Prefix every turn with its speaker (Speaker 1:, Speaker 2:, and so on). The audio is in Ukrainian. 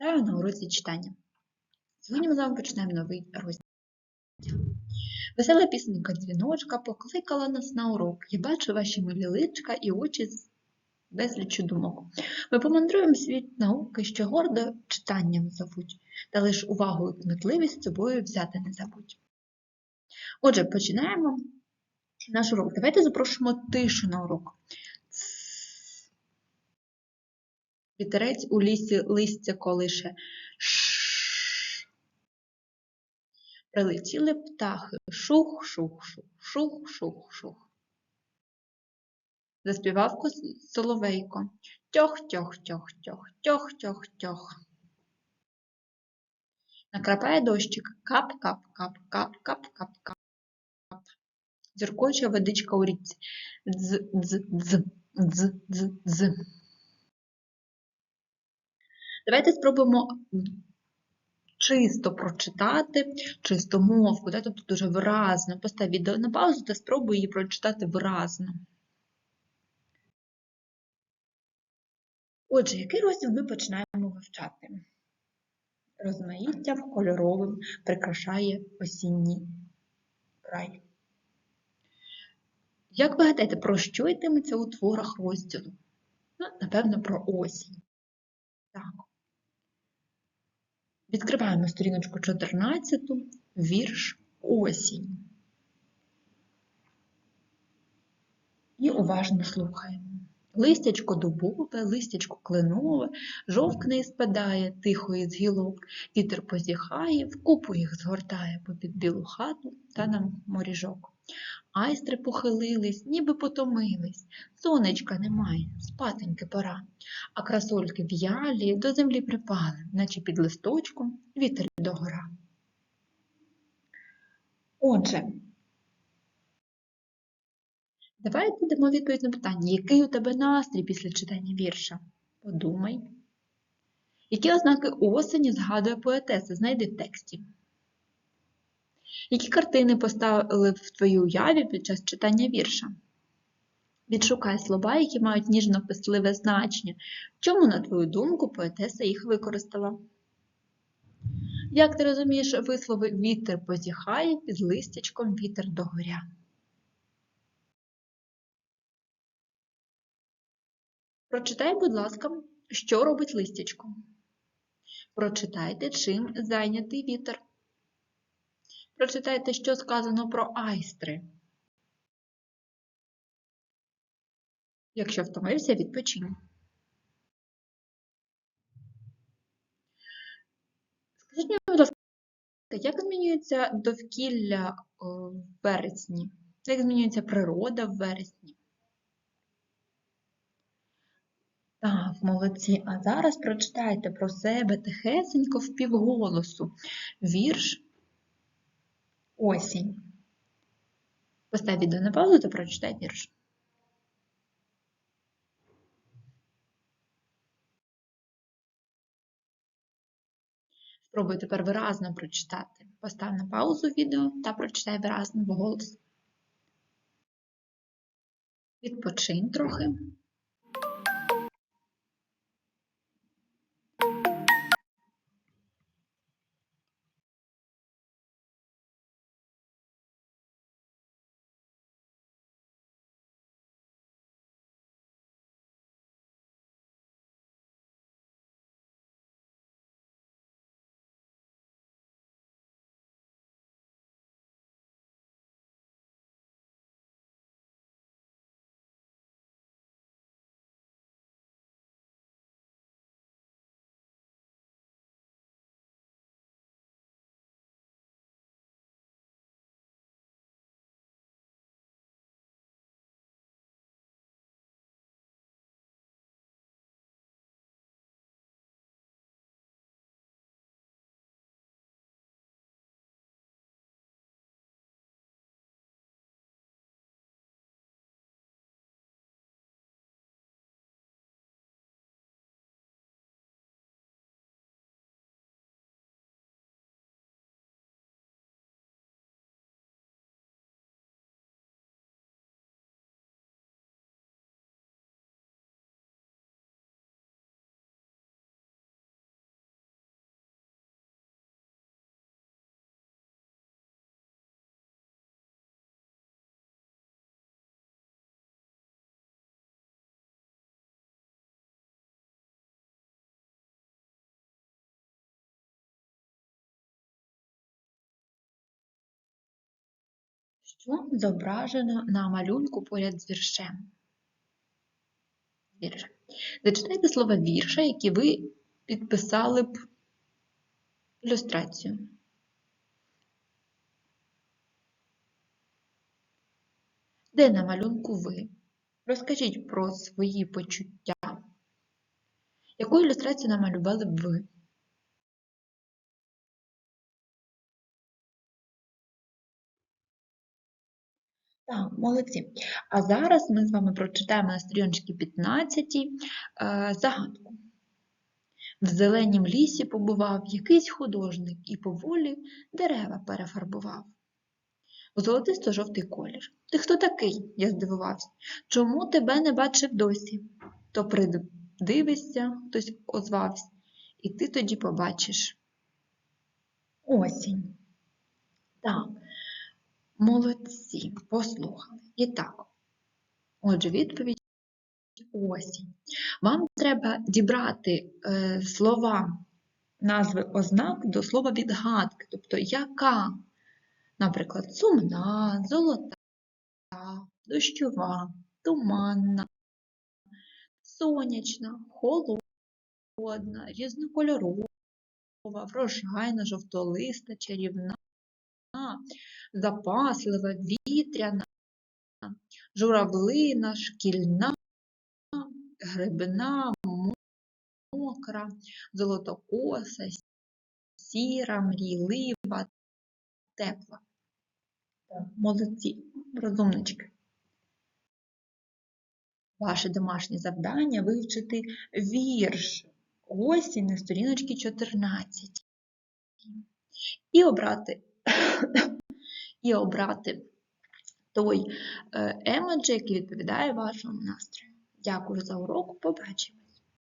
Speaker 1: Вітаю на уроці читання. Сьогодні ми з вами починаємо новий розділ. Весела пісенька дзвіночка покликала нас на урок. Я бачу ваші милі личка і очі з безліччю думок. Ми помандруємо світ науки, що гордо читанням зовуть, та лиш увагу і кмітливість собою взяти не забудь. Отже, починаємо наш урок. Давайте запрошуємо тишу на урок. Вітерець у лісі листя колише. Ш. Прилетіли птахи. Шух, шух, шух, шух, шух, шух. Заспівав соловейко. Тьох, тьох, тьох, тьох, тьох, тьох, тьох. Накрапає дощик. Кап, кап, кап, кап, кап, кап, кап. Зіркоче водичка у річці. Дз, дз, дз, дз, дз, дз. Давайте спробуємо чисто прочитати чистомовку, да? тобто дуже виразно. Постав відео на паузу та спробуй її прочитати виразно. Отже, який розділ ми починаємо вивчати? Розмаїття кольоровим прикрашає осінній край. Як ви гадаєте, про що йтиметься у творах розділу? Ну, напевно, про осінь. Так. Відкриваємо сторіночку 14, вірш осінь. І уважно слухаємо. Листячко дубове, листячко кленове, жовкне і спадає тихо із гілок, вітер позіхає, вкупу їх згортає попід білу хату та на моріжок. Айстри похилились, ніби потомились, сонечка немає, спатеньки пора, а красольки в'ялі до землі припали, наче під листочком вітер догора. Отже, давайте дамо відповідь на питання, який у тебе настрій після читання вірша? Подумай. Які ознаки осені згадує поетеса? Знайди в тексті. Які картини поставили в твоїй уяві під час читання вірша? Відшукай слова, які мають ніжно-писливе значення. Чому, на твою думку, поетеса їх використала? Як ти розумієш вислови вітер позіхає, під листячком вітер догоря? Прочитай, будь ласка, що робить листячко. Прочитайте, чим зайнятий вітер. Прочитайте, що сказано про айстри. Якщо втомився, відпочинь. Скажіть мені, будь ласка, як змінюється довкілля в вересні? Як змінюється природа в вересні? Так, молодці. А зараз прочитайте про себе тихесенько в півголосу. Вірш Осінь. Постав відео на паузу та прочитай вірш. Спробуй тепер виразно прочитати. Постав на паузу відео та прочитай виразно вголос. Відпочинь трохи. Що зображено на малюнку поряд з віршем? Вірш. Зачитайте слова вірша, які ви підписали б ілюстрацію. Де на малюнку ви? Розкажіть про свої почуття. Яку ілюстрацію намалювали б ви? Так, молодці. А зараз ми з вами прочитаємо на сторіночці 15 е, загадку. В зеленім лісі побував якийсь художник і поволі дерева перефарбував. У золотисто-жовтий колір. Ти хто такий? Я здивувався. Чому тебе не бачив досі? То придивишся, хтось озвався, і ти тоді побачиш. Осінь. Так, молодці, послухали. І так, отже, відповідь осінь. Вам треба дібрати е, слова, назви ознак до слова відгадки, тобто яка, наприклад, сумна, золота, дощова, туманна, сонячна, холодна, різнокольорова, врожайна, жовтолиста, чарівна, запаслива, вітряна, журавлина, шкільна, грибна, мокра, золотокоса, сіра, мрійлива, тепла. Молодці, розумнички. Ваше домашнє завдання вивчити вірш осінь на сторіночці 14. І обрати, і обрати той е, емоджі, який відповідає вашому настрою. Дякую за урок, побачимо.